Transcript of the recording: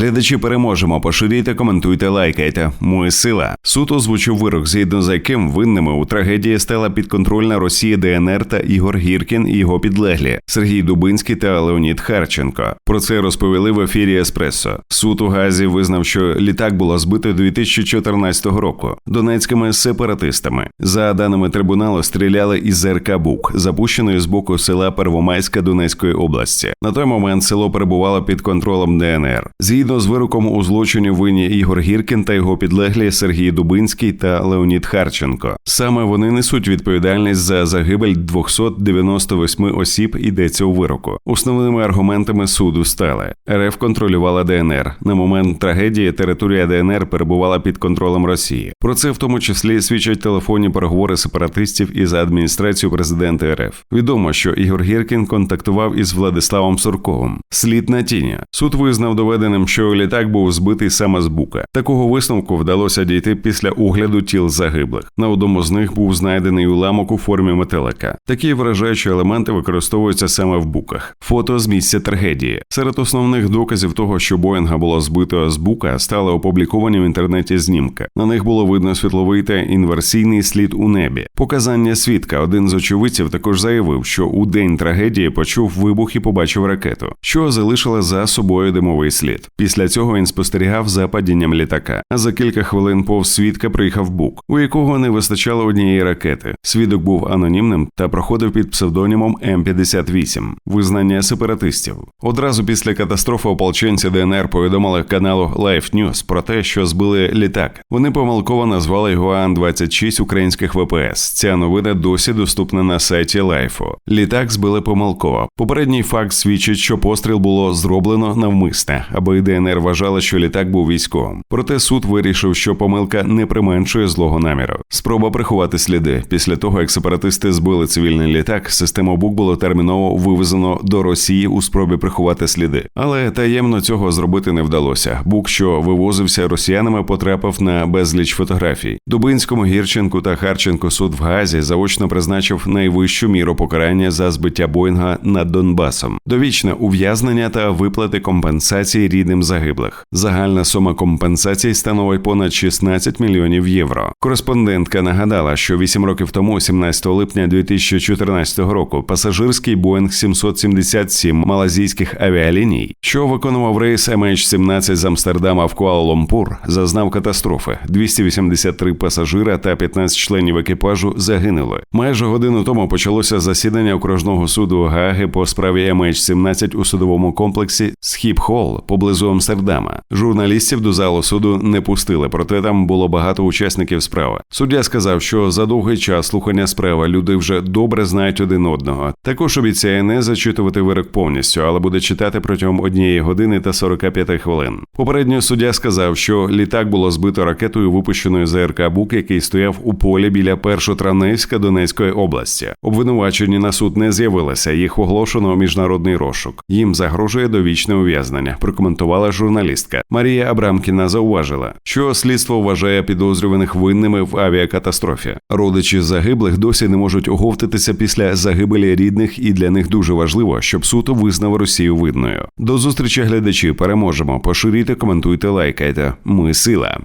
Глядачі переможемо. Поширюйте, коментуйте, лайкайте. Ми сила. Суд озвучив вирок, згідно з яким винними у трагедії стала підконтрольна Росії ДНР та Ігор Гіркін і його підлеглі Сергій Дубинський та Леонід Харченко. Про це розповіли в ефірі Еспресо. Суд у Газі визнав, що літак було збито 2014 року донецькими сепаратистами. За даними трибуналу, стріляли із РК Бук, запущеної з боку села Первомайська Донецької області. На той момент село перебувало під контролем ДНР. Згідно з вироком у злочині винні Ігор Гіркін та його підлеглі Сергій Дубинський та Леонід Харченко. Саме вони несуть відповідальність за загибель 298 осіб. Йдеться у вироку. Основними аргументами суду стали РФ контролювала ДНР. На момент трагедії територія ДНР перебувала під контролем Росії. Про це в тому числі свідчать телефонні переговори сепаратистів із адміністрацією президента РФ. Відомо, що Ігор Гіркін контактував із Владиславом Сурковим. Слід на тіні. Суд визнав доведеним, що літак був збитий саме з бука. Такого висновку вдалося дійти після огляду тіл загиблих. На одному з них був знайдений уламок у формі метелика. Такі вражаючі елементи використовуються саме в буках. Фото з місця трагедії. Серед основних доказів того, що Боїнга було збито з бука, стали опубліковані в інтернеті знімки. На них було видно світловий та інверсійний слід у небі. Показання свідка. Один з очевидців також заявив, що у день трагедії почув вибух і побачив ракету, що залишила за собою димовий слід. Після цього він спостерігав за падінням літака. А за кілька хвилин повз свідка приїхав бук, у якого не вистачало однієї ракети. Свідок був анонімним та проходив під псевдонімом М58. Визнання сепаратистів. Одразу після катастрофи ополченці ДНР повідомили каналу Life News про те, що збили літак. Вони помилково назвали його Ан-26 українських ВПС. Ця новина досі доступна на сайті Лайфу. Літак збили помилково. Попередній факт свідчить, що постріл було зроблено навмисне, аби ДНР вважала, що літак був військовим. Проте суд вирішив, що помилка не применшує злого наміру. Спроба приховати сліди. Після того, як сепаратисти збили цивільний літак, систему БУК було терміново вивезено до Росії у спробі приховати сліди. Але таємно цього зробити не вдалося. Бук, що вивозився росіянами, потрапив на безліч фотографій. Дубинському Гірченку та Харченку суд в Газі заочно призначив найвищу міру покарання за збиття Боїнга над Донбасом, довічне ув'язнення та виплати компенсації рідним загиблих. Загальна сума компенсацій становить понад 16 мільйонів євро. Кореспондентка нагадала, що 8 років тому, 17 липня 2014 року, пасажирський Боїнг 777 малазійських авіаліній, що виконував рейс MH17 з Амстердама в Куала-Лумпур, зазнав катастрофи. 283 пасажира та 15 членів екіпажу загинули. Майже годину тому почалося засідання окружного суду Гаги по справі MH17 у судовому комплексі Схіп-Холл поблизу Амстердама. Журналістів до залу суду не пустили, проте там було багато учасників справи. Суддя сказав, що за довгий час слухання справи люди вже добре знають один одного. Також обіцяє не зачитувати вирок повністю, але буде читати протягом однієї години та 45 хвилин. Попередньо суддя сказав, що літак було збито ракетою, випущеною з РК Бук, який стояв у полі біля Першотраневська Донецької області. Обвинувачені на суд не з'явилися. Їх оголошено у міжнародний розшук. Їм загрожує довічне ув'язнення. Прокоментувала журналістка Марія Абрамкіна. Зауважила, що слідство вважає підозрюваних винними в авіакатастрофі. Родичі загиблих досі не можуть оговтатися після загибелі рідних, і для них дуже важливо, щоб суд визнав Росію винною. До зустрічі глядачі переможемо. Поширюйте, коментуйте, лайкайте. Ми сила.